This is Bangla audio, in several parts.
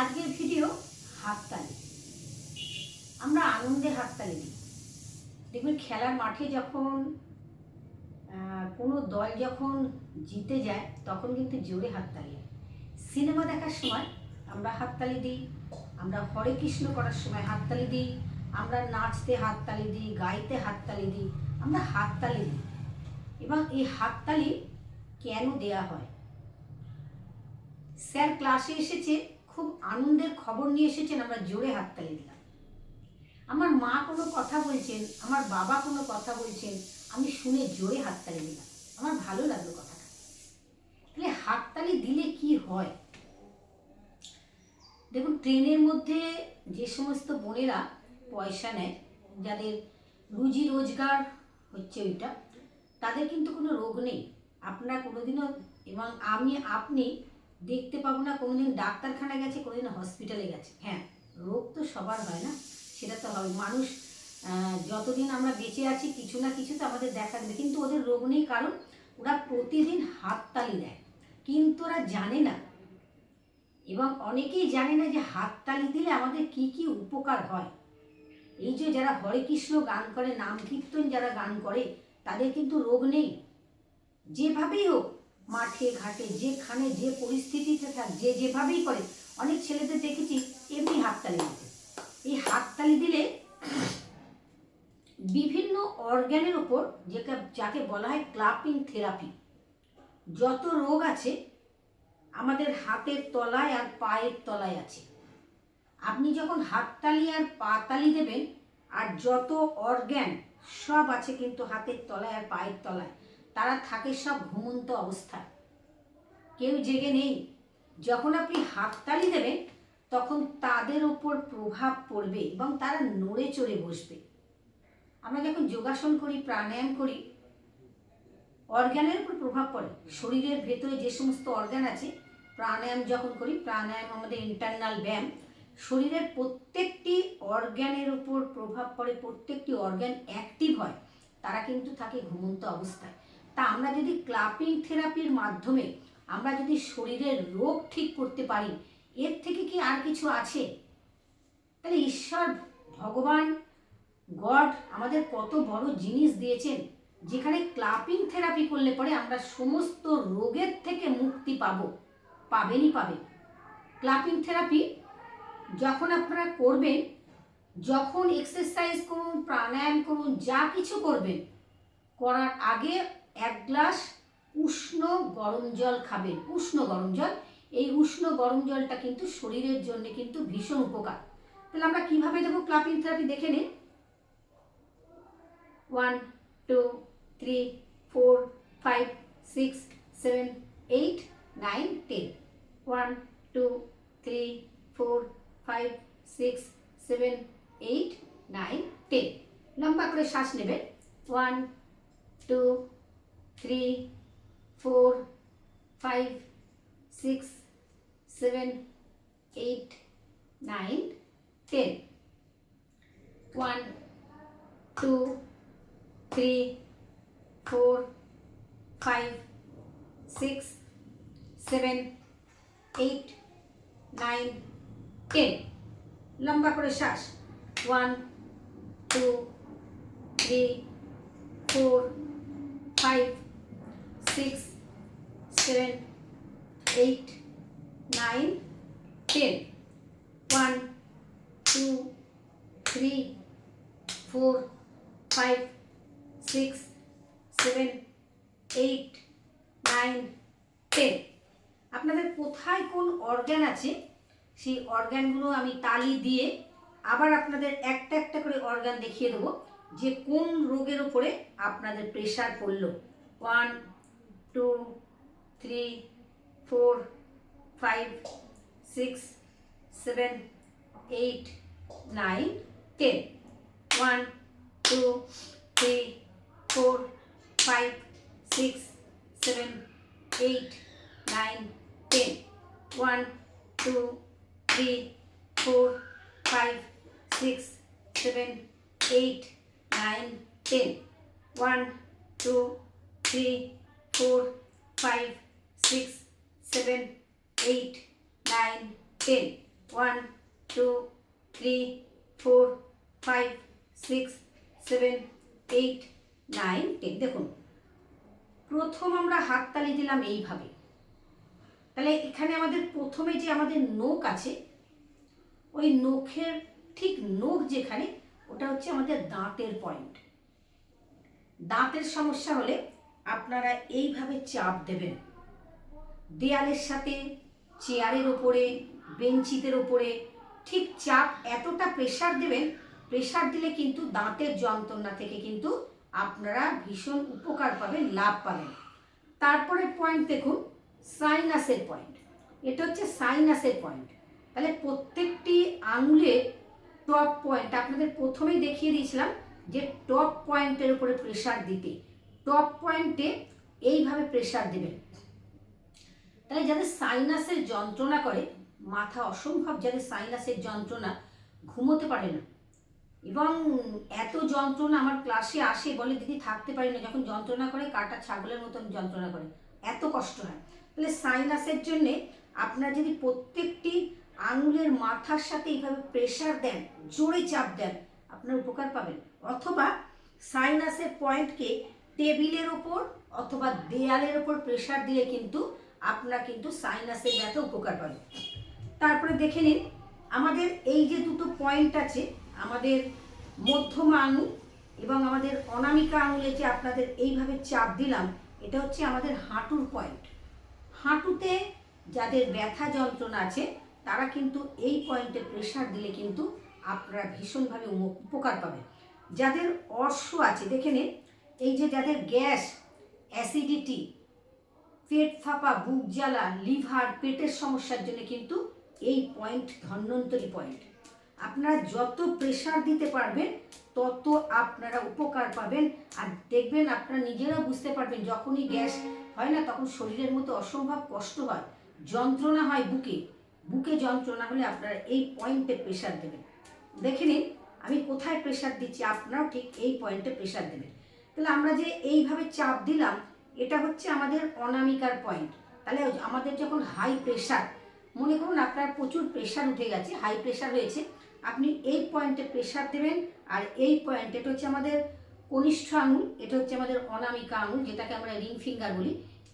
আজকের ভিডিও হাততালি। আমরা আনন্দে হাততালি দিই। দেখবেন খেলার মাঠে যখন কোনো দল যখন জিতে যায়, তখন কিন্তু জোরে হাততালি হয়। সিনেমা দেখার সময় আমরা হাততালি দিই, আমরা হরে কৃষ্ণ করার সময় হাততালি দিই, আমরা নাচতে হাততালি দিই, গাইতে হাততালি দিই, আমরা হাততালি দিই। এবং এই হাততালি কেন দেয়া হয়? স্যার ক্লাসে এসেছে খুব আনন্দের খবর নিয়ে এসেছেন, আমরা জোরে হাততালি দিলাম। আমার মা কোনো কথা বলছেন, আমার বাবা কোনো কথা বলছেন, আমি শুনে জোরে হাততালি দিলাম। আমার ভালো লাগল কথাটা। তাহলে হাততালি দিলে কি হয়? দেখুন, ট্রেনের মধ্যে যে সমস্ত বোনেরা পয়সা নেয়, যাদের রুজি রোজগার হচ্ছে ওইটা, তাদের কিন্তু কোনো রোগ নেই। আপনারা কোনোদিনও, এবং আমি, আপনি দেখতে পাবো না, কোনোদিন ডাক্তারখানা গেছে, কোনোদিন হসপিটালে গেছে। হ্যাঁ রোগ তো সবার হয় না, সেটা তো হবে মানুষ যতদিন আমরা বেঁচে আছি, কিছু না কিছু তো আমাদের দেখা দেবে। কিন্তু ওদের রোগ নেই, কারণ ওরা প্রতিদিন হাততালি দেয়। কিন্তু ওরা জানে না। এবং অনেকেই জানে না যে হাততালি দিলে আমাদের কি কি উপকার হয়। এই যে যারা হরে কৃষ্ণ গান করে, নাম কীর্তন যারা গান করে, তাদের কিন্তু রোগ নেই। যেভাবেই হোক মাঠে, ঘাটে, যেখানে যে পরিস্থিতিতে থাক, যে যেভাবেই করে, অনেক ছেলেদের দেখেছি এমনি হাততালি দিতে। এই হাততালি দিলে বিভিন্ন অর্গ্যানের ওপর যেটা যাকে বলা হয় ক্লাপিং থেরাপি, যত রোগ আছে, আমাদের হাতের তলায় আর পায়ের তলায় আছে। আপনি যখন হাততালি আর পাতালি দেবেন, আর যত অর্গ্যান সব আছে কিন্তু হাতের তলায় আর পায়ের তলায় তারা থাকে সব ঘুমন্ত অবস্থায়। কেউ জেগে নেই। যখন আপনি হাততালি দেবেন, তখন তাদের ওপর প্রভাব পড়বে এবং তারা নড়ে চড়ে বসবে। আমরা যখন যোগাসন করি, প্রাণায়াম করি, অর্গানের উপর প্রভাব পড়ে। শরীরের ভেতরে যে সমস্ত অর্গান আছে, প্রাণায়াম যখন করি, প্রাণায়াম আমাদের ইন্টারনাল ব্যায়াম, শরীরের প্রত্যেকটি অর্গ্যানের উপর প্রভাব পড়ে, প্রত্যেকটি অর্গ্যান অ্যাক্টিভ হয়, তারা কিন্তু থাকে ঘুমন্ত অবস্থায়। তা আমরা যদি ক্লাপিং থেরাপির মাধ্যমে আমরা যদি শরীরের রোগ ঠিক করতে পারি, এর থেকে কি আর কিছু আছে? তাহলে ঈশ্বর, ভগবান, গড আমাদের কত বড় জিনিস দিয়েছেন, যেখানে ক্লাপিং থেরাপি করলে পরে আমরা সমস্ত রোগের থেকে মুক্তি পাব, পাবেনই পাবেন। ক্লাপিং থেরাপি যখন আপনারা করবেন, যখন এক্সারসাইজ করুন, প্রাণায়াম করুন, যা কিছু করবেন, করার আগে এক গ্লাস উষ্ণ গরম জল খাবেন উষ্ণ গরম জল। এই উষ্ণ গরম জলটা কিন্তু শরীরের জন্য কিন্তু ভীষণ উপকার। তাহলে আমরা কীভাবে দেবো ক্লাপিং থেরাপি? দেখে নিন one, two, three, four, five, six, seven, eight, nine, ten. One, two, three, four, five, six, seven, eight, nine, ten. লম্বা করে শ্বাস নেবেন one, two three four five six seven eight nine ten one two three four five six seven eight nine ten লম্বা করে শ্বাস। One two three four five six seven eight nine ten one two three four five six seven eight nine ten আপনাদের কোথায় কোন অর্গ্যান আছে? সেই অর্গ্যানগুলো আমি তালি দিয়ে আবার আপনাদের একটা একটা করে অর্গান দেখিয়ে দেবো যে কোন রোগের ওপরে আপনাদের প্রেশার পড়ল। One two three four five six seven eight nine ten one two three four five six seven eight nine ten one two three four five six seven eight nine ten one two three four five six seven eight nine ten one two three four five six seven eight nine ten দেখুন, প্রথম আমরা হাততালি দিলাম এইভাবে। তাহলে এখানে আমাদের প্রথমে যে আমাদের নোক আছে, ওই নখের ঠিক নখ যেখানে, ওটা হচ্ছে আমাদের দাঁতের পয়েন্ট দাঁতের সমস্যা হলে আপনারা এইভাবে চাপ দেবেন। দেয়ালের সাথে, চেয়ারের ওপরে, বেঞ্চিতের ওপরে ঠিক চাপ এতটা প্রেশার দেবেন প্রেশার দিলে কিন্তু দাঁতের যন্ত্রণা থেকে কিন্তু আপনারা ভীষণ উপকার পাবেন, লাভ পাবেন। তারপরে পয়েন্ট দেখুন সাইনাসের পয়েন্ট এটা হচ্ছে সাইনাসের পয়েন্ট তাহলে প্রত্যেকটি আঙুলের টপ পয়েন্ট আপনাদের প্রথমেই দেখিয়ে দিয়েছিলাম যে টপ পয়েন্টের উপরে প্রেশার দিতে। টপ পয়েন্টে এইভাবে প্রেশার দেবেন তাহলে যাদের সাইনাসের যন্ত্রণা করে, মাথা অসম্ভব, যাদের সাইনাসের যন্ত্রণা ঘুমোতে পারে না, এবং এত যন্ত্রণা আমার ক্লাসে আসে বলে দিদি থাকতে পারি না, যখন যন্ত্রণা করে, কাটা ছাগলের মতন যন্ত্রণা করে, এত কষ্ট হয়। তাহলে সাইনাসের জন্যে আপনারা যদি প্রত্যেকটি আঙুলের মাথার সাথে এইভাবে প্রেশার দেন, জোরে চাপ দেন, আপনার উপকার পাবেন। অথবা সাইনাসের পয়েন্টকে টেবিলের ওপর অথবা দেয়ালের ওপর প্রেশার দিলে কিন্তু আপনারা কিন্তু সাইনাসের ব্যথা উপকার পাবেন তারপরে দেখে নিন, আমাদের এই যে দুটো পয়েন্ট আছে, আমাদের মধ্যমা আঙুল এবং আমাদের অনামিকা আঙুলে যে আপনাদের এইভাবে চাপ দিলাম, এটা হচ্ছে আমাদের হাঁটুর পয়েন্ট হাঁটুতে যাদের ব্যথা যন্ত্রণা আছে, তারা কিন্তু এই পয়েন্টে প্রেশার দিলে কিন্তু আপনারা ভীষণভাবে উপকার পাবেন। যাদের অর্শ আছে, দেখে নিন এই যে যাদের গ্যাস, অ্যাসিডিটি, পেট ফাঁপা, বুক জ্বালা, লিভার, পেটের সমস্যার জন্য কিন্তু এই পয়েন্ট ধন্যন্তরী পয়েন্ট। আপনারা যত প্রেশার দিতে পারবেন, তত আপনারা উপকার পাবেন। আর দেখবেন আপনারা নিজেরাও বুঝতে পারবেন, যখনই গ্যাস হয় না, তখন শরীরের মতো অসম্ভব কষ্ট হয়, যন্ত্রণা হয় বুকে। বুকে যন্ত্রণা হলে আপনারা এই পয়েন্টে প্রেশার দেবেন। দেখে নিন, আমি কোথায় প্রেশার দিচ্ছি? আপনারাও ঠিক এই পয়েন্টে প্রেশার দেবেন। তাহলে আমরা যে এইভাবে চাপ দিলাম, এটা হচ্ছে আমাদের অনামিকার পয়েন্ট তাহলে আমাদের যখন হাই প্রেশার মনে করুন আপনার প্রচুর প্রেশার উঠে গেছে হাই প্রেশার হয়েছে আপনি এই পয়েন্টে প্রেশার দেবেন, আর এই পয়েন্ট এটা হচ্ছে আমাদের কনিষ্ঠ আঙুল, এটা হচ্ছে আমাদের অনামিকা আঙুল, যেটাকে আমরা রিং ফিঙ্গার বলি।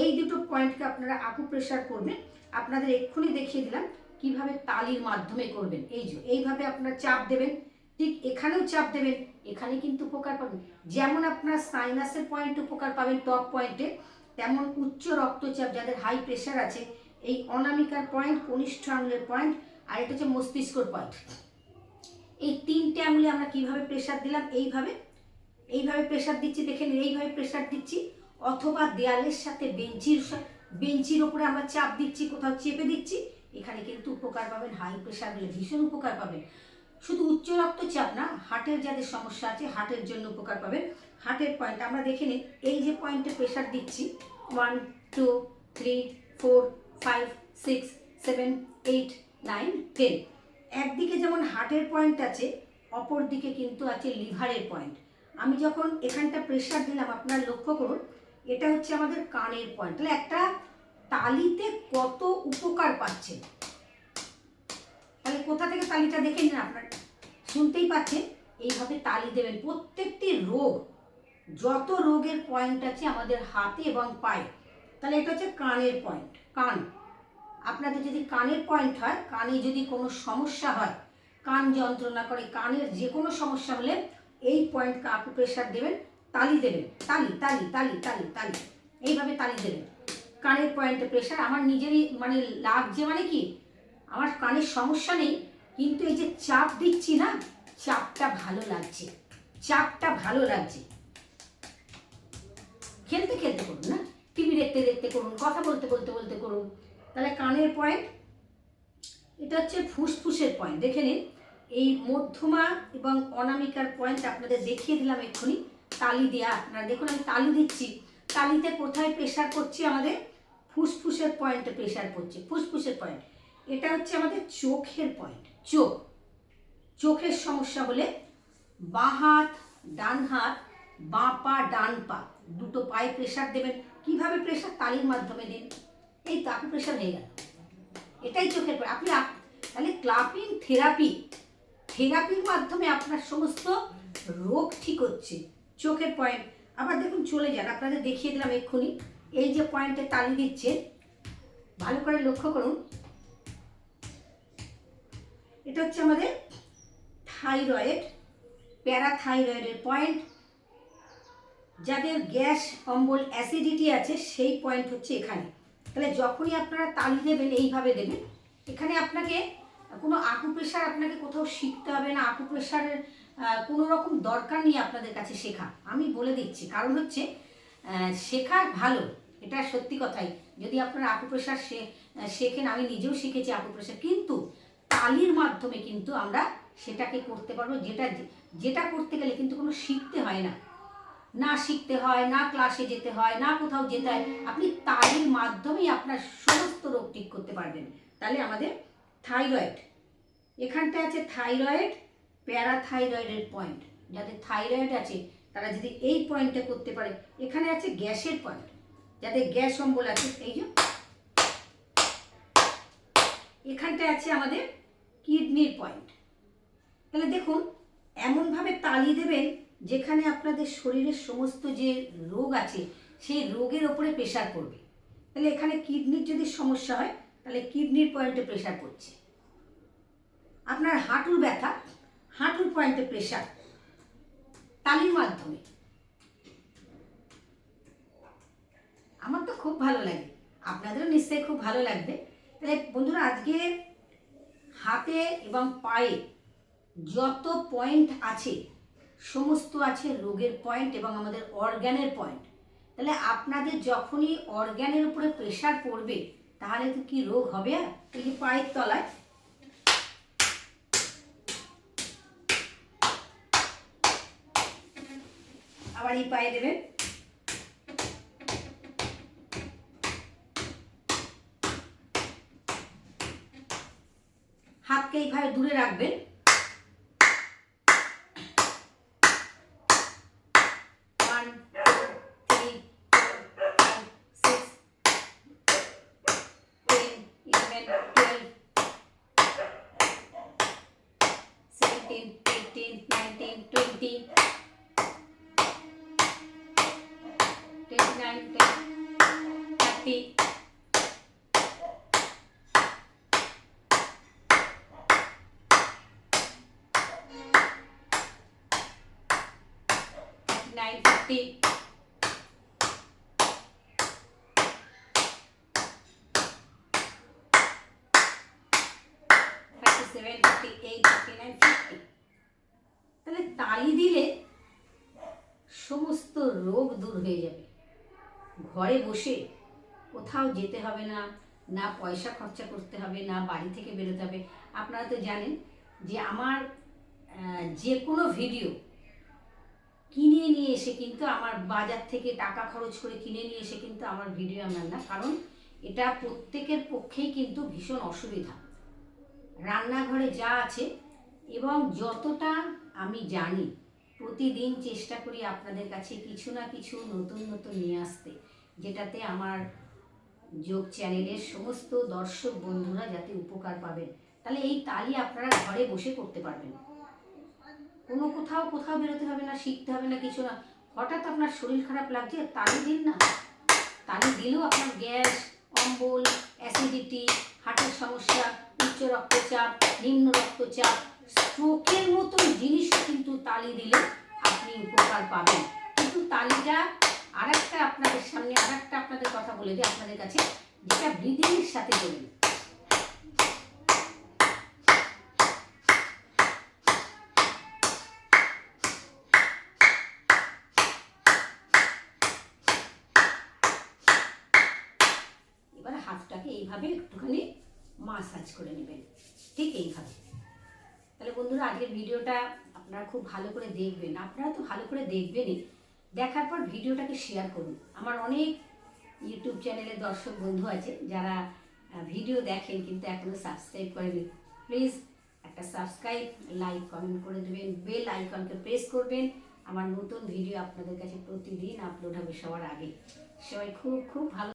এই দুটো পয়েন্টকে আপনারা আকু প্রেশার করবেন। আপনাদের এক্ষুনি দেখিয়ে দিলাম কীভাবে তালির মাধ্যমে করবেন। এই যে, এইভাবে আপনারা চাপ দেবেন। ঠিক এখানেও চাপ দেবেন। এখানে কিন্তু উপকার পাবেন। যেমন আপনার সাইনাসের পয়েন্ট উপকার পাবেন টপ পয়েন্টে তেমন উচ্চ রক্তচাপ, যাদের হাই প্রেশার আছে, এই অনামিকার পয়েন্ট কনিষ্ঠ আঙুলের পয়েন্ট আর এটা হচ্ছে মস্তিষ্কর পয়েন্ট এই তিনটে আঙুলে আমরা কীভাবে প্রেশার দিলাম? এইভাবে। এইভাবে প্রেশার দিচ্ছি দেখেন এইভাবে প্রেশার দিচ্ছি। অথবা দেয়ালের সাথে বেঞ্চির বেঞ্চির ওপরে আমরা চাপ দিচ্ছি, কোথাও চেপে দিচ্ছি। এখানে কিন্তু উপকার পাবেন হাই প্রেশার হলে ভীষণ উপকার পাবেন। শুধু উচ্চ রক্তচাপ না হার্টের যাদের সমস্যা আছে হার্টের জন্য উপকার পাবেন হার্টের পয়েন্ট আমরা দেখে নিই, এই যে পয়েন্টে প্রেশার দিচ্ছি one two three four five six seven eight nine ten একদিকে যেমন হার্টের পয়েন্ট আছে অপর দিকে কিন্তু আছে লিভারের পয়েন্ট আমি যখন এখানটা প্রেশার দিলাম, আপনারা লক্ষ্য করুন, এটা হচ্ছে আমাদের কানের পয়েন্ট তাহলে একটা তালিতে কত উপকার পাচ্ছেন তাহলে কোথা থেকে তালিটা দেখে নিন আপনার? শুনতেই পাচ্ছেন, এইভাবে তালি দেবেন। প্রত্যেকটি রোগ, যত রোগের পয়েন্ট আছে আমাদের হাতে এবং পায়ে, তাহলে এটা হচ্ছে কানের পয়েন্ট কান। আপনাদের যদি কানের পয়েন্ট হয়, কানে যদি কোনো সমস্যা হয়, কান যন্ত্রণা করে, কানের যে কোনো সমস্যা হলে এই পয়েন্ট আপু প্রেশার দেবেন, তালি দেবেন। তালি তালি তালি তালি তালি। এইভাবে তালি দেবেন। কানের পয়েন্টে প্রেশার আমার নিজেরই মানে লাগছে মানে কি? আমার কানের সমস্যা নেই, কিন্তু এই যে চাপ দিচ্ছি না, চাপটা ভালো লাগছে, চাপটা ভালো লাগছে। খেলতে খেলতে করুন না টিভি দেখতে দেখতে করুন, কথা বলতে বলতে বলতে করুন। তাহলে কানের পয়েন্ট এটা হচ্ছে ফুসফুসের পয়েন্ট দেখে নিন। এই মধ্যমা এবং অনামিকার পয়েন্ট আপনাদের দেখিয়ে দিলাম এক্ষুনি, তালি দেওয়া আপনারা। দেখুন, আমি তালি দিচ্ছি। তালিতে কোথায় প্রেশার করছি আমাদের? ফুসফুসের পয়েন্টে প্রেশার পড়ছে ফুসফুসের পয়েন্ট এটা হচ্ছে আমাদের চোখের পয়েন্ট চোখ। চোখের সমস্যা হলে বাঁ হাত, ডান হাত, বাঁ পা, ডান পা, দুটো পায়ে প্রেশার দেবেন। কীভাবে প্রেশার তালির মাধ্যমে দিন। এই তো আপনি প্রেশার হয়ে গেল। এটাই চোখের পয়েন্ট আপনি তাহলে ক্লাপিং থেরাপি থেরাপির মাধ্যমে আপনার সমস্ত রোগ ঠিক হচ্ছে। চোখের পয়েন্ট আবার দেখুন, চলে যান। আপনাদের দেখিয়ে দিলাম এক্ষুনি। এই যে পয়েন্টে তালি দিচ্ছে ভালো করে লক্ষ্য করুন। এটা হচ্ছে আমাদের থাইরয়েড, প্যারাথাইরয়েডের পয়েন্ট যাদের গ্যাস, অম্বল, অ্যাসিডিটি আছে, সেই পয়েন্ট হচ্ছে এখানে। তাহলে যখনই আপনারা তালি দেবেন, এইভাবে দেবেন। এখানে আপনাকে কোনো আকুপ্রেশার আপনাকে কোথাও শিখতে হবে না। আকুপ্রেশারের কোনো রকম দরকার নেই আপনাদের কাছে শেখা। আমি বলে দিচ্ছি, কারণ হচ্ছে শেখা ভালো, এটা সত্যি কথাই। যদি আপনারা আকুপ্রেশার শেখেন, আমি নিজেও শিখেছি আকুপ্রেশার কিন্তু তালির মাধ্যমে কিন্তু আমরা সেটাকে করতে পারব, যেটা যেটা করতে গেলে কিন্তু কোনো শিখতে হয় না। না শিখতে হয়, না ক্লাসে যেতে হয়, না কোথাও যেতে হয়। আপনি তালির মাধ্যমেই আপনার সমস্ত রোগ ঠিক করতে পারবেন। তাহলে আমাদের থাইরয়েড। এখানটা আছে থাইরয়েড, প্যারাথাইরয়েডের পয়েন্ট যাদের থাইরয়েড আছে, তারা যদি এই পয়েন্টটা করতে পারে, এখানে আছে গ্যাসের পয়েন্ট যাদের গ্যাস অম্বল আছে, এই যে এখানটা আছে আমাদের কিডনির পয়েন্ট তাহলে দেখুন, এমনভাবে তালি দেবেন যেখানে আপনাদের শরীরের সমস্ত যে রোগ আছে, সেই রোগের ওপরে প্রেশার পড়বে। তাহলে এখানে কিডনির যদি সমস্যা হয়, তাহলে কিডনির পয়েন্টে প্রেশার পড়ছে। আপনার হাঁটুর ব্যথা, হাঁটুর পয়েন্টে প্রেশার তালির মাধ্যমে। আমার তো খুব ভালো লাগে। আপনাদেরও নিশ্চয়ই খুব ভালো লাগবে। তাহলে বন্ধুরা, আজকে হাতে এবং পায়ে যত পয়েন্ট আছে, সমস্ত আছে রোগের পয়েন্ট এবং আমাদের অর্গ্যানের পয়েন্ট তাহলে আপনাদের যখনই অর্গ্যানের উপরে প্রেশার পড়বে, তাহলে তো কি রোগ হবে আর? এই যে পায়ের তলায়। আবার এই পায়ে দেবেন। হাতকে এইভাবে দূরে রাখবেন। One Fifty. তাহলে দিলে সমস্ত রোগ দূর হয়ে যাবে। ঘরে বসে কোথাও যেতে হবে না না পয়সা খরচা করতে হবে, না বাড়ি থেকে বেরোতে হবে। আপনারা তো জানেন যে আমার যে কোনো ভিডিও কিনে নিয়ে এসে কিন্তু আমার বাজার থেকে টাকা খরচ করে কিনে নিয়ে এসে কিন্তু আমার ভিডিও আমার না কারণ এটা প্রত্যেকের পক্ষেই কিন্তু ভীষণ অসুবিধা। রান্নাঘরে যা আছে এবং যতটা আমি জানি, প্রতিদিন চেষ্টা করি আপনাদের কাছে কিছু না কিছু নতুন নতুন নিয়ে আসতে, যেটাতে আমার যোগ চ্যানেলের সমস্ত দর্শক বন্ধুরা যাতে উপকার পাবেন। তাহলে এই তালি আপনারা ঘরে বসে করতে পারবেন। কোনো কোথাও কোথাও বেরোতে হবে না, শিখতে হবে না, কিছু না। হঠাৎ আপনার শরীর খারাপ লাগছে, তালি দিন না। তালি দিলেও আপনার গ্যাস, অম্বল অ্যাসিডিটি হার্টের সমস্যা, উচ্চ রক্তচাপ, নিম্ন রক্তচাপ স্ট্রোকের মতন জিনিসও কিন্তু তালি দিলে আপনি উপকার পাবেন। কিন্তু তালিটা আরেকটা আপনাদের সামনে, আরেকটা আপনাদের কথা বলে দিই আপনাদের কাছে, যেটা ব্রিদিংয়ের সাথে বলুন হাতটাকে এইভাবে একটুখানি মাসাজ করে নেবেন। ঠিক এইভাবে। তাহলে বন্ধুরা, আজকের ভিডিওটা আপনারা খুব ভালো করে দেখবেন। আপনারা তো ভালো করে দেখবেনই। দেখার পর ভিডিওটাকে শেয়ার করুন। আমার অনেক ইউটিউব চ্যানেলের দর্শক বন্ধু আছে, যারা ভিডিও দেখেন কিন্তু এখনও সাবস্ক্রাইব করেনি। প্লিজ একটা সাবস্ক্রাইব লাইক কমেন্ট করে দেবেন। বেল আইকনকে প্রেস করবেন। আমার নতুন ভিডিও আপনাদের কাছে প্রতিদিন আপলোড হবে সবার আগে। সবাই খুব খুব ভালো